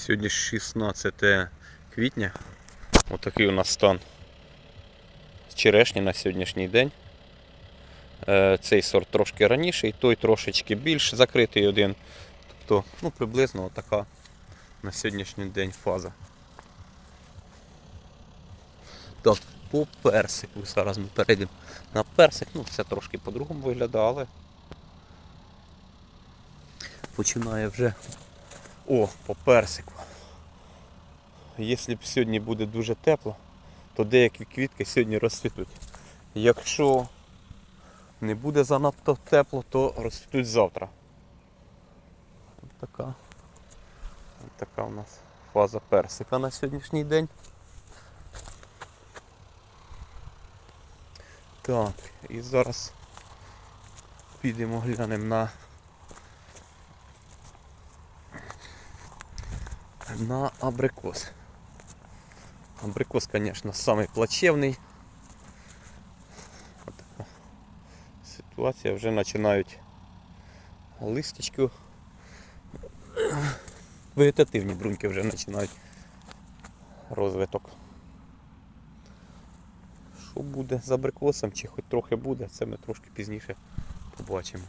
Сьогодні 16 квітня. Отакий у нас стан черешні на сьогоднішній день. Е, Цей сорт трошки раніше, той трошечки більш закритий один. Тобто, ну, приблизно така на сьогоднішній день фаза. Так, по персику. Зараз ми перейдемо на персик. Ну, це трошки по-другому виглядає, але починає вже. О, по персику. Якщо б сьогодні буде дуже тепло, то деякі квітки сьогодні розцвітуть. Якщо не буде занадто тепло, то розцвітуть завтра. Ось така, ось така у нас фаза персика на сьогоднішній день. Так, і зараз підемо глянемо на на абрикос. Абрикос, конечно, самый плачевний. От така Ситуація вже починають листочки. Вегетативні бруньки вже починають розвиток. Що буде з абрикосом, чи хоч трохи буде, це ми трошки пізніше побачимо.